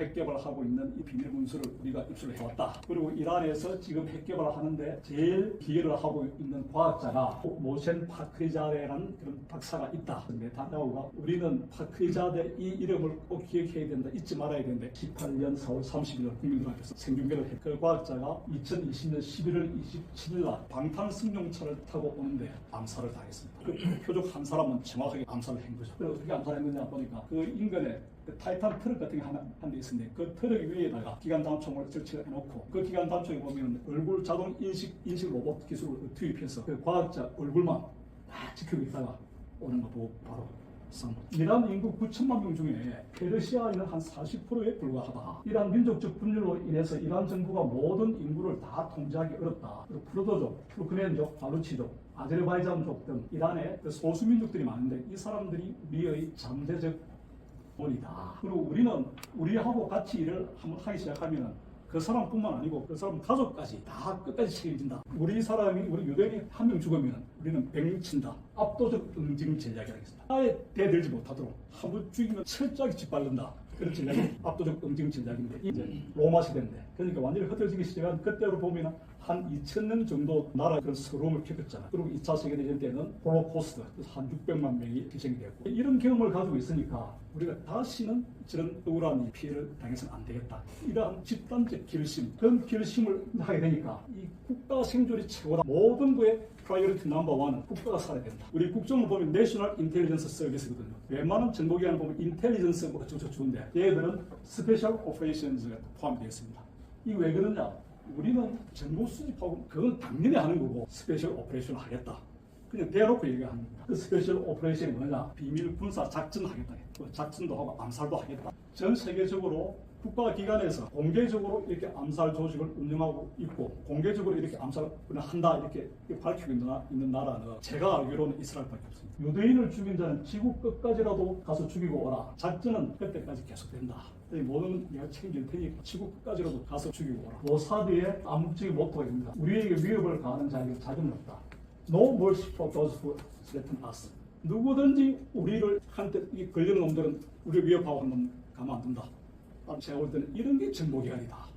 핵 개발 하고 있는 이 비밀 문서를 우리가 입수를 해왔다. 그리고 이란에서 지금 핵 개발을 하는데 제일 기여를 하고 있는 과학자가 모센 파크리자데라는 그런 박사가 있다. 네타냐후가 우리는 파크리자데 이 이름을 꼭 기억해야 된다. 잊지 말아야 된다. 18년 4월 30일 국민들 앞에서 생중계를 했. 그 과학자가 2020년 11월 27일 날 방탄승용차를 타고 오는데 암살을 당했습니다. 그 표적 한 사람은 정확하게 암살을 한 거죠. 어떻게 암살했느냐 보니까 그 인근에 그 타이탄 트럭 같은 게 하나 한 대 있었는데 그 트럭 위에다가 기관 단총을 설치해 놓고 그 기관 단총에 보면 얼굴 자동 인식 인식 로봇 기술을 투입해서 그 과학자 얼굴만 다 지키고 있다가 오는 거 보고 바로 쏜 거죠. 이란 인구 9천만 명 중에 페르시아인은 한 40%에 불과하다. 이란 민족적 분열로 인해서 이란 정부가 모든 인구를 다 통제하기 어렵다. 그리고 프로도족, 투르크멘족, 바루치족, 아제르바이잔족 등 이란의 그 소수민족들이 많은데 이 사람들이 우리의 잠재적 원이다. 그리고 우리는 우리하고 같이 일을 한번 하기 시작하면 그 사람뿐만 아니고 그 사람 가족까지 다 끝까지 책임진다. 우리 사람이 우리 유대인이 한 명 죽으면 우리는 백명 친다. 압도적 응징 전략이라고 했습니다. 아예 대들지 못하도록 한 번 죽이면 철저하게 짓밟는다. 그런 전략이 압도적 응징 전략인데 이제 로마 시대인데 그러니까 완전히 흩어지기 시작한 그때로 보면 한 2000년 정도 나라 그 서러움을 겪었잖아. 그리고 2차 세계대전 때는 홀로코스트 한 600만 명이 희생이 됐고 이런 경험을 가지고 있으니까 우리가 다시는 저런 억울한 피해를 당해서는 안 되겠다. 이러한 집단적 결심, 그런 결심을 하게 되니까 이 국가 생존이 최고다. 모든 거에 프라이어리티 넘버 원은 국가가 살아야 된다. 우리 국정을 보면 내셔널 인텔리전스 서비스거든요. 웬만한 정보기관을 보면 인텔리전스 뭐 어쩌고 저쩌고인데 얘들은 스페셜 오퍼레이션즈가 포함이 되어 있습니다. 이게 왜 그러냐? 우리는 정보 수집하고 그건 당연히 하는 거고 스페셜 오퍼레이션을 하겠다. 그냥 대놓고 거야. 그 스페셜 오퍼레이션이 뭐냐? 비밀 군사 작전 하겠다. 그 작전도 하고 암살도 하겠다. 전 세계적으로 국가 기관에서 공개적으로 이렇게 암살 조직을 운영하고 있고 공개적으로 이렇게 암살을 한다 이렇게 밝히고 있는, 나- 있는 나라는 제가 알기로는 이스라엘밖에 없습니다. 유대인을 죽인 자는 지구 끝까지라도 가서 죽이고 오라. 작전은 그때까지 계속된다. 이 모든 내가 책임질 테니까 지구 끝까지라도 가서 죽이고 오라. 모사드의 암묵적인 모토입니다. 우리에게 위협을 가하는 자에게 자금은 없다. No mercy for those who threaten us. 누구든지 우리를 한테 이 걸리는 놈들은 우리 위협하고 하는 놈 가만 안 둔다. 아, 제가 볼 때는 이런 게 정보기관이다.